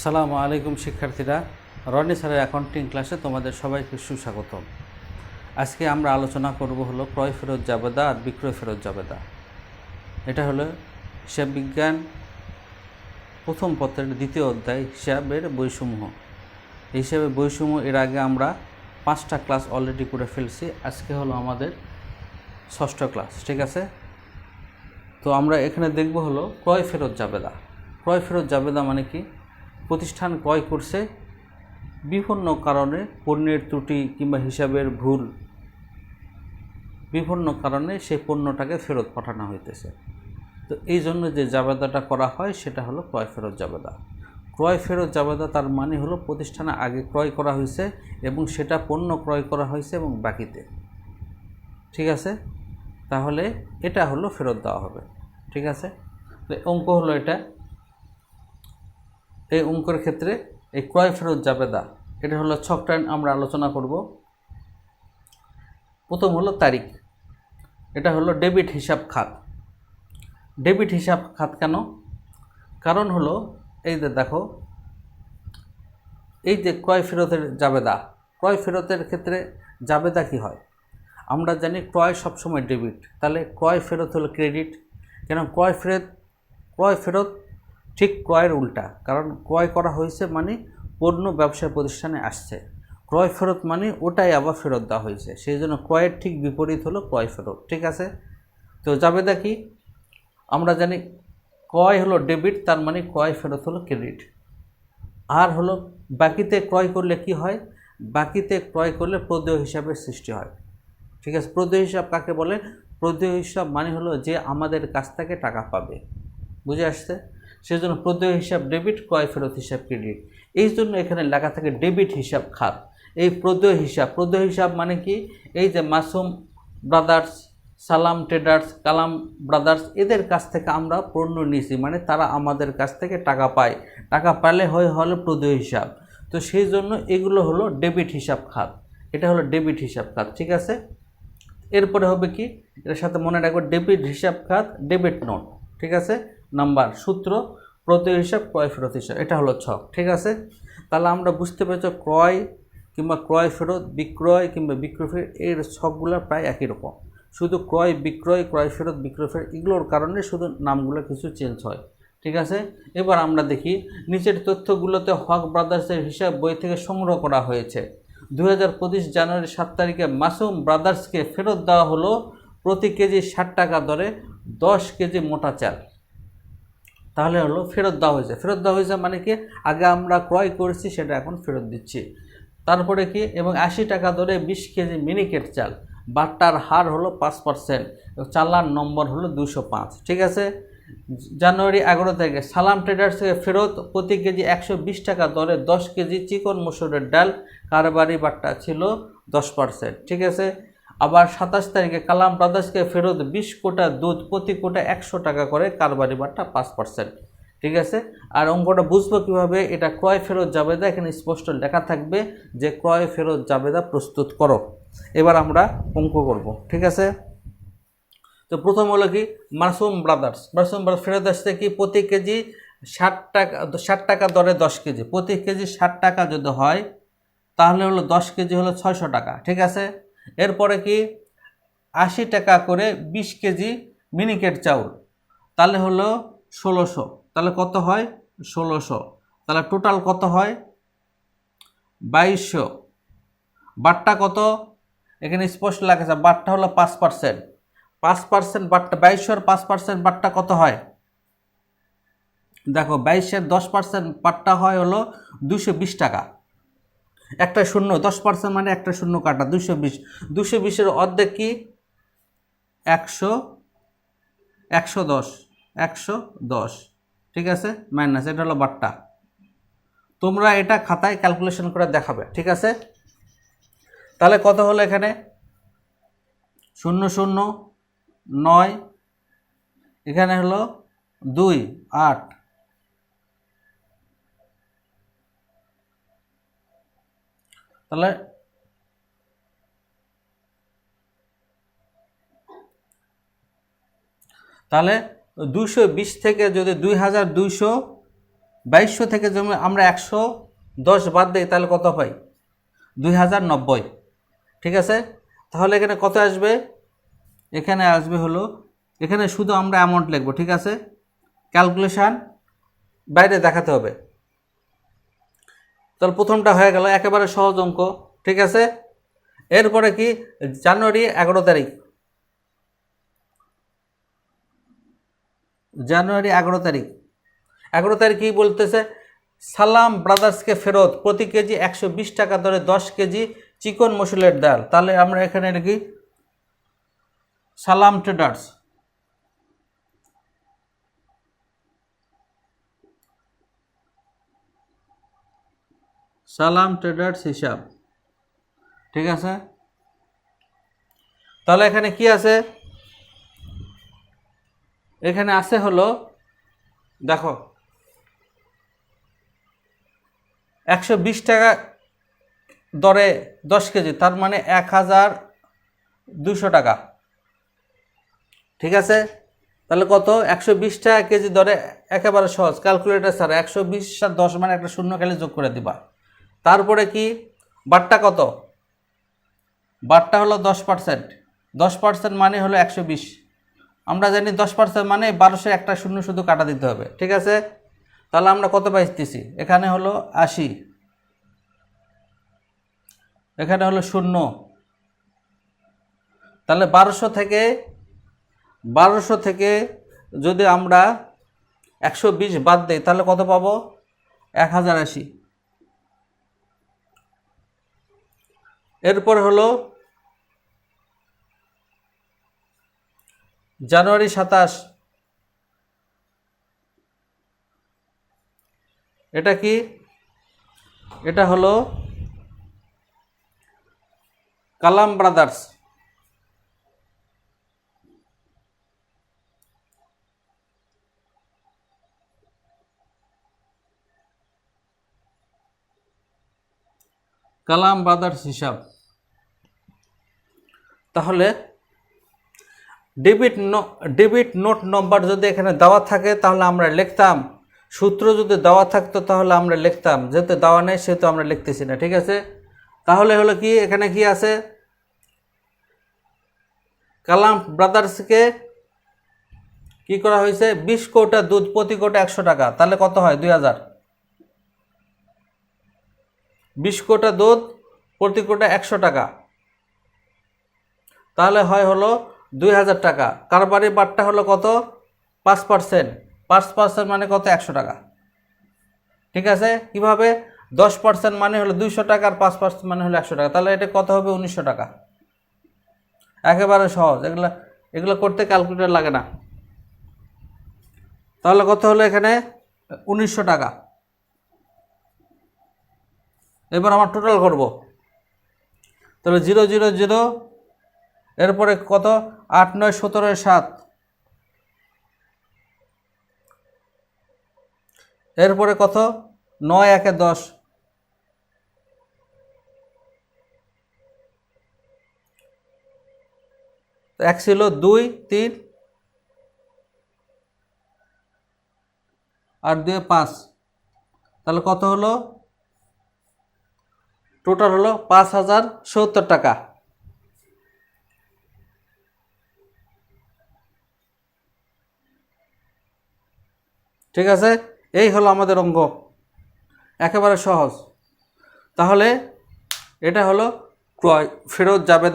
আসসালামু আলাইকুম শিক্ষার্থীরা। রনি স্যারের অ্যাকাউন্টিং ক্লাসে তোমাদের সবাইকে সুস্বাগতম। আজকে আমরা আলোচনা করব হলো ক্রয় ফেরত জাবেদা আর বিক্রয় ফেরত জাবেদা। এটা হলো হিসাব বিজ্ঞান প্রথম পত্রের দ্বিতীয় অধ্যায় হিসাবের এই হিসাবে বৈষম্য এর আগে আমরা পাঁচটা ক্লাস অলরেডি করে ফেলছি। আজকে হলো আমাদের ষষ্ঠ ক্লাস ঠিক আছে? তো আমরা এখানে দেখব হলো ক্রয় ফেরত জাবেদা। ক্রয় ফেরত জাবেদা মানে কি? প্রতিষ্ঠান ক্রয় করছে, বিভিন্ন কারণে পণ্যের ত্রুটি কিংবা হিসাবের ভুল, বিভিন্ন কারণে সেই পণ্যটাকে ফেরত পাঠানো হইতেছে। তো এই জন্য যে জাবেদাটা করা হয়, সেটা হলো ক্রয় ফেরত জাবেদা। ক্রয় ফেরত জাবেদা তার মানে হলো প্রতিষ্ঠানে আগে ক্রয় করা হয়েছে এবং সেটা পণ্য ক্রয় করা হয়েছে এবং বাকিতে। ঠিক আছে? তাহলে এটা হলো ফেরত দেওয়া হবে। ঠিক আছে? অঙ্ক হলো এটা। এই অঙ্কের ক্ষেত্রে এই ক্রয় ফেরত জাবেদা এটা হলো ছকটা আমরা আলোচনা করব। প্রথম হলো তারিখ। এটা হলো ডেবিট হিসাব খাত। ডেবিট হিসাব খাত কেন? কারণ হলো, এই যে দেখো, এই যে ক্রয় ফেরতের জাবেদা ক্রয় ফেরতের ক্ষেত্রে জাবেদা কি হয়? আমরা জানি ক্রয় সবসময় ডেবিট। তাহলে ক্রয় ফেরত হলো ক্রেডিট। কেন? ক্রয় ফেরত ক্রয় ফেরত ঠিক ক্রয়ের উল্টা। কারণ ক্রয় করা হয়েছে মানে পণ্য ব্যবসায় প্রতিষ্ঠানে আসছে। ক্রয় ফেরত মানে ওটাই আবার ফেরত দেওয়া হয়েছে। সেই জন্য ক্রয়ের ঠিক বিপরীত হলো ক্রয় ফেরত, ঠিক আছে? তো জাবেদা কি আমরা জানি ক্রয় হলো ডেবিট, তার মানে ক্রয় ফেরত হলো ক্রেডিট। আর হলো বাকিতে ক্রয় করলে কি হয়? বাকিতে ক্রয় করলে প্রদেয় হিসাবের সৃষ্টি হয়। ঠিক আছে? প্রদেয় হিসাব কাকে বলে? প্রদেয় হিসাব মানে হলো যে আমাদের কাছ থেকে টাকা পাবে। বুঝে আসছে? সেজন্য প্রদেয় হিসাব ডেবিট ক্রয় ফেরত হিসাব ক্রেডিট এই জন্য এখানে লেখা থাকে ডেবিট হিসাব খাত। এই প্রদেয় হিসাব প্রদেয় হিসাব মানে কি? এই যে Masum brothers Salam traders Kalam brothers এদের কাছ থেকে আমরা পণ্য নিয়েছি মানে তারা আমাদের কাছ থেকে টাকা পায়। টাকা পেলে হয় হলো প্রদেয় হিসাব। তো সেই জন্য এগুলো হলো ডেবিট হিসাব খাত। এটা হলো ডেবিট হিসাব খাত, ঠিক আছে? এরপরে হবে কি? এর সাথে মনে রাখব ডেবিট হিসাব খাত ডেবিট নোট ঠিক আছে? নাম্বার, সূত্র প্রতি হিসাব, ক্রয় ফেরত হিসাব, এটা হলো ছক, ঠিক আছে? তাহলে আমরা বুঝতে পেরেছ ক্রয় কিংবা ক্রয় ফেরত, বিক্রয় কিংবা বিক্রয় ফেরত, এর ছকগুলো প্রায় একই রকম। শুধু ক্রয়, বিক্রয়, ক্রয় ফেরত, বিক্রয় ফেরত, এগুলোর কারণে শুধু নামগুলো কিছু চেঞ্জ হয়, ঠিক আছে? এবার আমরা দেখি, নিচের তথ্যগুলোতে হক ব্রাদার্সের হিসাব বই থেকে সংগ্রহ করা হয়েছে। দু হাজার পঁচিশ জানুয়ারি সাত তারিখে মাসুম ব্রাদার্সকে ফেরত দেওয়া হলো প্রতি কেজি ষাট টাকা দরে দশ কেজি মোটা চাল। তাহলে হলো ফেরত দেওয়া হয়েছে। ফেরত দেওয়া হয়েছে মানে কি? আগে আমরা ক্রয় করেছি, সেটা এখন ফেরত দিচ্ছি। তারপরে কি? এবং আশি টাকা দরে বিশ কেজি মিনিকেট চাল। বাট্টার হার হলো পাঁচ পার্সেন্ট চালান নম্বর হলো দুশো পাঁচ। ঠিক আছে? জানুয়ারি এগারো তারিখে সালাম ট্রেডার্স থেকে ফেরত প্রতি কেজি একশো বিশ টাকা দরে দশ কেজি চিকন মসুরের ডাল। কারবারি বাট্টা ছিল দশ পার্সেন্ট ঠিক আছে? আবার সাতাশ তারিখে কালাম ব্রাদার্সকে ফেরত বিশ কোটা দুধ প্রতি কোটা একশো টাকা করে কারবারি বাট্টা পাঁচ পার্সেন্ট। ঠিক আছে? আর অঙ্কটা বুঝব কীভাবে? এটা ক্রয় ফেরত জাবেদা, এখানে স্পষ্ট লেখা থাকবে যে ক্রয় ফেরত জাবেদা প্রস্তুত করো। এবার আমরা অঙ্ক করব, ঠিক আছে? তো প্রথম হলো কি? মাসুম ব্রাদার্স। মাসুম ব্রাদার্স ফেরত আসতে কি? প্রতি কেজি ষাট টাকা ষাট টাকা দরে দশ কেজি। প্রতি কেজি ষাট টাকা যদি হয়, তাহলে হলো দশ কেজি হলো ছয়শো টাকা। ঠিক আছে? এরপরে কি? আশি টাকা করে বিশ কেজি মিনিকেট চাউল। তাহলে হলো ষোলোশো। তাহলে কত হয়? ষোলোশো। তাহলে টোটাল কত হয়? বাইশশো। বাট্টা কত? এখানে স্পষ্ট লেখা আছে বাট্টা হলো পাঁচ পার্সেন্ট পাঁচ পার্সেন্ট বাট্টা বাইশশোর পাঁচ পার্সেন্ট বাট্টা কত হয়? দেখো বাইশের দশ পার্সেন্ট বাট্টা হয় হলো দুশো বিশ টাকা। একটা শূন্য, দশ পার্সেন্ট মানে একটা শূন্য কাটা দুশো বিশ। দুশো বিশের অর্ধেক কি? একশো একশো দশ একশো দশ। ঠিক আছে? মাইনাস, এটা হলো বাট্টা তোমরা এটা খাতায় ক্যালকুলেশন করে দেখাবে, ঠিক আছে? তাহলে কত হলো এখানে? শূন্য শূন্য, নয়। এখানে হলো দুই, আট। তাহলে তাহলে দুইশো বিশ থেকে যদি দুই হাজার দুইশো বাইশশো থেকে জমি আমরা একশো দশ বাদ দিই, তাহলে কত পাই দুই হাজার নব্বই। ঠিক আছে? তাহলে এখানে কত আসবে? এখানে আসবে হলো, এখানে শুধু আমরা অ্যামাউন্ট লিখব, ঠিক আছে? ক্যালকুলেশান বাইরে দেখাতে হবে। তাহলে প্রথমটা হয়ে গেল একেবারে সহজ অঙ্ক, ঠিক আছে? এরপরে কি? জানুয়ারি এগারো তারিখ। জানুয়ারি এগারো তারিখ। এগারো তারিখ কী বলতেছে? সালাম ব্রাদার্সকে ফেরত, প্রতি কেজি একশো বিশ টাকা দরে দশ কেজি চিকন মসুলের ডাল। তাহলে আমরা এখানে কি? সালাম ট্রেডার্স। সালাম ট্রেডার্স হিসাব। ঠিক আছে? তাহলে এখানে কি আছে? এখানে আছে হলো, দেখো, একশো বিশ টাকা দরে দশ কেজি, তার মানে এক হাজার দুশো টাকা। ঠিক আছে? তাহলে কত? একশো বিশ টাকা কেজি দরে একেবারে সহজ। ক্যালকুলেটার স্যার একশো বিশ দশ মানে একটা শূন্য খালি যোগ করে দিবা। তারপরে কি? বাটটা কত? বাটটা হলো দশ পার্সেন্ট। দশ পার্সেন্ট মানে হলো একশো বিশ। আমরা জানি দশ পার্সেন্ট মানে বারোশো একটা শূন্য শুধু কাটা দিতে হবে। ঠিক আছে? তাহলে আমরা কত পাইতেছি? এখানে হলো আশি। এখানে হলো শূন্য। তাহলে বারোশো থেকে বারোশো থেকে যদি আমরা একশো বিশ বাদ দিই, তাহলে কত পাবো? এক হাজার আশি। এরপর হলো জানুয়ারি সাতাশ। এটা কি? এটা হলো কালাম ব্রাদার্স। কালাম ব্রাদার্স হিসাব। তাহলে ডেবিট ডেবিট নোট নম্বর যদি এখানে দেওয়া থাকে, তাহলে আমরা লিখতাম, সূত্র যদি দেওয়া থাকতো, তাহলে আমরা লিখতাম, যেহেতু দেওয়া নেই, সেহেতু আমরা লিখতেছি না, ঠিক আছে? তাহলে হলো কি, এখানে কি আছে? কালাম ব্রাদার্সকে কি করা হয়েছে? বিশ কোটা দুধ প্রতি কোটা একশো টাকা, তাহলে কত হয়? দুই হাজার। বিশ কোটা দুধ প্রতি কোটা একশো টাকা। তাহলে হয় হলো দুই হাজার টাকা। কারবারি বারটা হলো কত? পাঁচ পার্সেন্ট পাঁচ পার্সেন্ট মানে কত? একশো টাকা। ঠিক আছে? কীভাবে? দশ পার্সেন্ট মানে হলো দুইশো টাকা আর পাঁচ পার্সেন্ট মানে হলো একশো টাকা। তাহলে এটা কত হবে? উনিশশো টাকা। একেবারে সহজ। এগুলো এগুলো করতে ক্যালকুলেটার লাগে না। তাহলে কত হলো এখানে? উনিশশো টাকা। এবার আমার টোটাল করব। তাহলে জিরো জিরো জিরো, এরপরে কত? আট, নয়, সতেরো, সাত। এরপরে কত? নয়, একে দশ। এক ছিল দুই, তিন, আর দুয়ে পাঁচ। তাহলে কত হলো? টোটাল হলো পাঁচ হাজার সত্তর টাকা। ঠিক আছে? এই হলো আমাদের অঙ্গ একেবারে সহজ। তাহলে এটা হলো ক্রয়, ফেরত যাবে